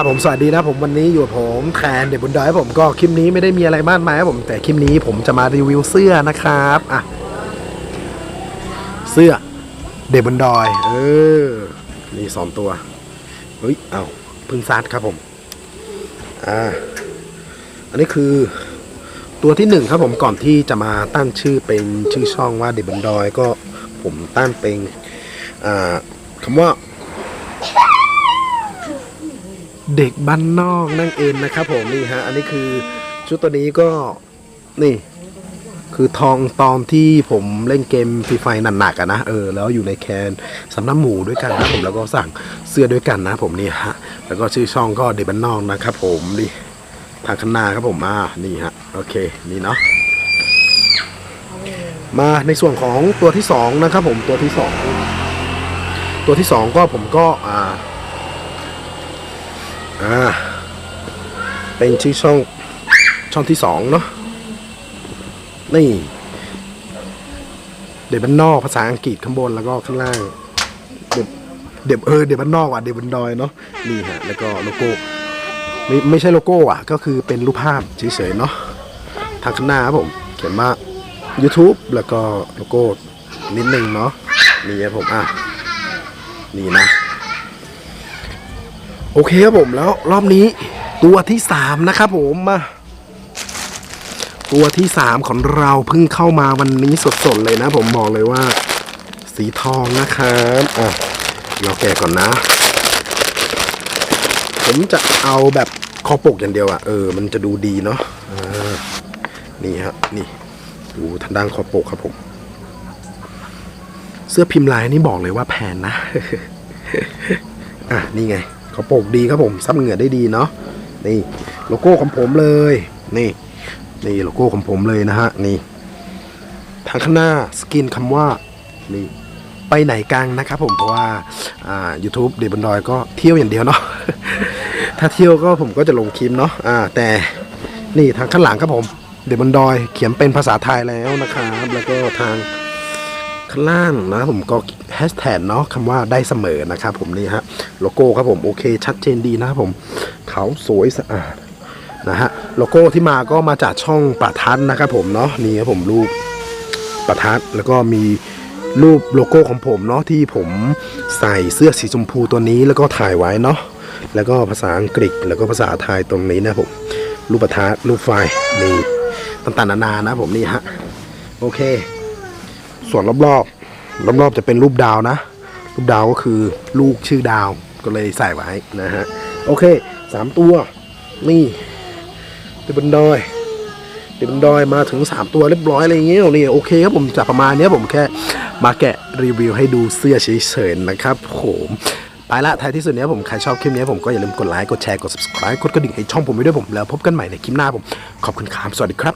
ครับผมสวัสดีนะผมวันนี้อยู่กับผมแทนเด็กบุญดอยผมก็คลิปนี้ไม่ได้มีอะไรมากมายครับผมแต่คลิปนี้ผมจะมารีวิวเสื้อนะครับอะเสื้อเด็กบุญดอยเออนี่สองตัวเฮ้ยเอาพึ่งซัดครับผมอ่าอันนี้คือตัวที่หนึ่งครับผมก่อนที่จะมาตั้งชื่อเป็นชื่อช่องว่าเด็กบุญดอยก็ผมตั้งเป็นอ่าคำว่า เด็กบ้านนอกนั่งเองนะครับผมนี่ฮะอันนี้คือชุดตัวนี้ก็นี่ คือทองตอนที่ผมเล่นเกมฟรีไฟหนักๆอะนะเออแล้วอยู่ในแคนสำนักหมูด้วยกันนะผมแล้วก็สั่งเสื้อด้วยกันนะ ผมนี่ฮะแล้วก็ชื่อช่องก็เด็กบ้านนอกนะครับผมนี่ทางข้าครับผมอ่านี่ฮะโอเคนี่เนาะมาในส่วนของตัวที่สองนะครับผมตัวที่สองตัวที่สองก็ผมก็อ่า อ่า เป็นชื่อช่องช่องที่สองเนาะ นี่ เด็กบ้านนอกภาษาอังกฤษข้างบนแล้วก็ข้างล่าง เด็กเด็กเออเด็กบ้านนอกอะเด็กบนดอยเนาะ นี่ฮะ แล้วก็โลโก้ ไม่ไม่ใช่โลโก้อะ ก็คือเป็นรูปภาพเฉยๆเนาะ ทางข้างหน้าครับผม เขียนว่า YouTube แล้วก็โลโก้นิดนึงเนาะ นี่ครับผมอะ นี่นะ โอเคครับผมแล้วรอบนี้ตัวที่สามนะครับผมมาตัวที่สามของเราเพิ่งเข้ามาวันนี้สดๆเลยนะ ผมบอกเลยว่า สีทองนะครับอะเราแกะก่อนนะ ผมจะเอาแบบคอปกอย่างเดียวอะ่ะเออมันจะดูดีเนาะอ่านี่ครับนี่ ดูทางด้านคอปกครับผม เสื้อพิมพ์ลายนี่บอกเลยว่าแพงนะ อะนี่ไง เขาโปกดีครับผมซับเหงื่อได้ดีเนาะนี่โลโก้ของผมเลย นี่ นี่โลโก้ของผมเลยนะฮะนี่ ทางข้างหน้าสกินคำว่านี่ไปไหนกังนะครับผมเพราะว่าอ่า YouTube เดบันดอยก็เที่ยวอย่างเดียวเนาะถ้าเที่ยวก็ผมก็จะลงคลิปเนาะอ่า แต่นี่ทางข้างหลังครับผม เดบันดอยเขียนเป็นภาษาไทยแล้วนะครับแล้วก็ทางข้างล่างนะผมก็ ฮชแท็กเนาะคำว่าได้เสมอนะครับผมนี่ฮะโลโก้ครับผมโอเคชัดเจนดีนะครับผมเขาสวยสะอาดนะฮะโลโก้ที่มาก็มาจากช่องประทัดนะครับผมเนาะนี่ครับผมรูปประทัดแล้วก็มีรูปโลโก้ของผมเนาะที่ผมใส่เสื้อสีชมพูตัวนี้แล้วก็ถ่ายไว้เนาะแล้วก็ภาษาอังกฤษแล้วก็ภาษาไทยตรงนี้นะผมรูปประทัดรูปไฟนี่ต่างๆนานานะผมนี่ฮะโอเค ส่วนรอบๆ รอบๆจะเป็นรูปดาวนะ รูปดาวก็คือลูกชื่อดาวก็เลยใส่ไว้นะฮะ โอเคสามตัว นี่เดบันดอยเดบันดอยมาถึง 3 ตัวเรียบร้อยอะไรอย่างเงี้ยนี่โอเคครับผมจะประมาณเนี้ยผมแค่มาแกะรีวิวให้ดูเสื้อเฉยๆนะครับผมไปละท้ายที่สุดเนี้ยผมใครชอบคลิปนี้ผมก็อย่าลืมกดไลค์กดแชร์กด subscribe กดกระดิ่งให้ช่องผมไว้ด้วยผมแล้วพบกันใหม่ในคลิปหน้าผม ขอบคุณครับสวัสดีครับ